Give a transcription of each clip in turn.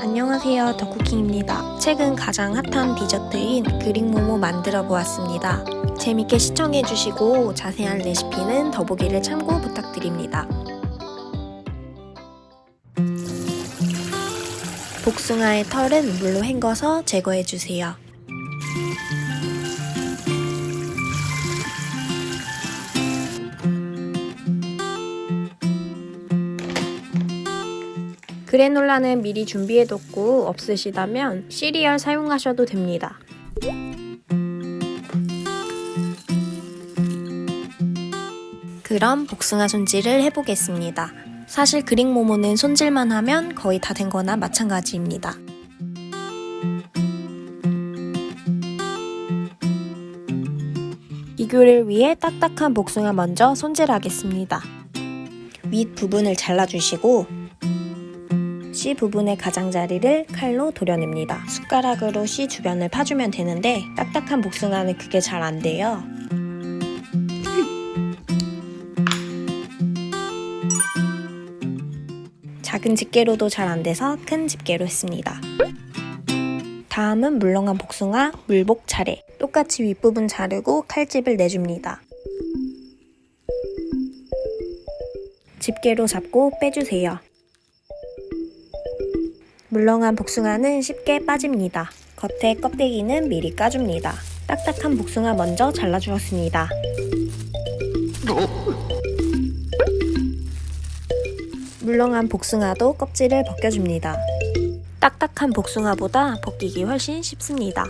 안녕하세요 덕쿠킹입니다. 최근 가장 핫한 디저트인 그릭모모 만들어 보았습니다. 재밌게 시청해 주시고 자세한 레시피는 더보기를 참고 부탁드립니다. 복숭아의 털은 물로 헹궈서 제거해 주세요. 그래놀라는 미리 준비해뒀고 없으시다면 시리얼 사용하셔도 됩니다. 그럼 복숭아 손질을 해보겠습니다. 사실 그릭 모모는 손질만 하면 거의 다 된 거나 마찬가지입니다. 비교를 위해 딱딱한 복숭아 먼저 손질하겠습니다. 윗 부분을 잘라주시고 C 부분의 가장자리를 칼로 도려냅니다. 숟가락으로 C 주변을 파주면 되는데 딱딱한 복숭아는 그게 잘 안 돼요. 작은 집게로도 잘 안 돼서 큰 집게로 했습니다. 다음은 물렁한 복숭아 물복 차례. 똑같이 윗부분 자르고 칼집을 내줍니다. 집게로 잡고 빼주세요. 물렁한 복숭아는 쉽게 빠집니다. 겉에 껍데기는 미리 까줍니다. 딱딱한 복숭아 먼저 잘라주었습니다. 물렁한 복숭아도 껍질을 벗겨줍니다. 딱딱한 복숭아보다 벗기기 훨씬 쉽습니다.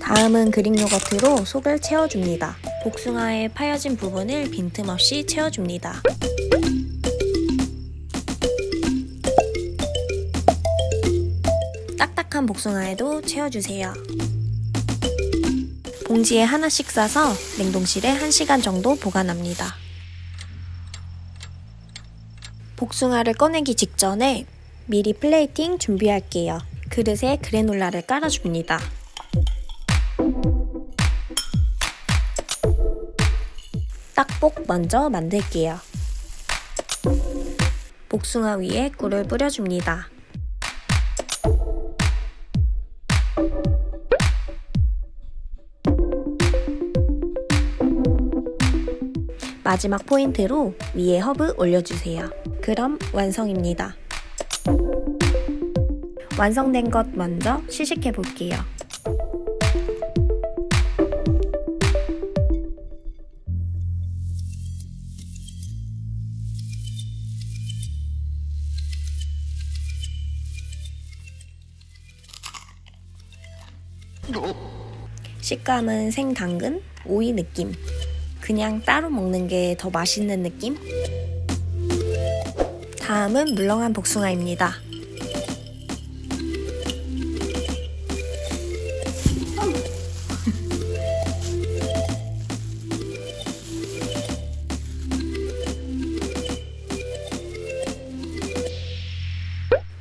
다음은 그릭 요거트로 속을 채워줍니다. 복숭아의 파여진 부분을 빈틈없이 채워줍니다. 딱딱한 복숭아에도 채워주세요. 봉지에 하나씩 싸서 냉동실에 1시간 정도 보관합니다. 복숭아를 꺼내기 직전에 미리 플레이팅 준비할게요. 그릇에 그래놀라를 깔아줍니다. 딱복 먼저 만들게요. 복숭아 위에 꿀을 뿌려줍니다. 마지막 포인트로 위에 허브 올려주세요. 그럼 완성입니다. 완성된 것 먼저 시식해 볼게요. 식감은 생당근, 오이 느낌. 그냥 따로 먹는 게 더 맛있는 느낌? 다음은 물렁한 복숭아입니다.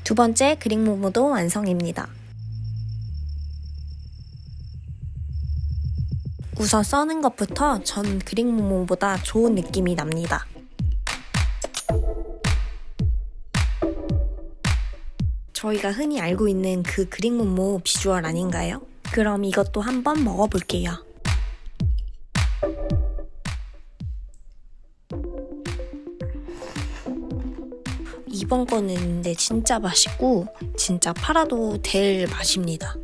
두 번째 그릭 모모도 완성입니다. 우선 써는 것부터 전 그릭 모모보다 좋은 느낌이 납니다. 저희가 흔히 알고 있는 그 그릭 모모 비주얼 아닌가요? 그럼 이것도 한번 먹어볼게요. 이번 거는 근데 진짜 맛있고 진짜 팔아도 될 맛입니다.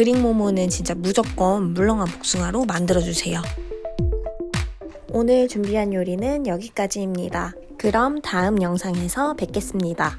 그릭 모모는 진짜 무조건 물렁한 복숭아로 만들어주세요. 오늘 준비한 요리는 여기까지입니다. 그럼 다음 영상에서 뵙겠습니다.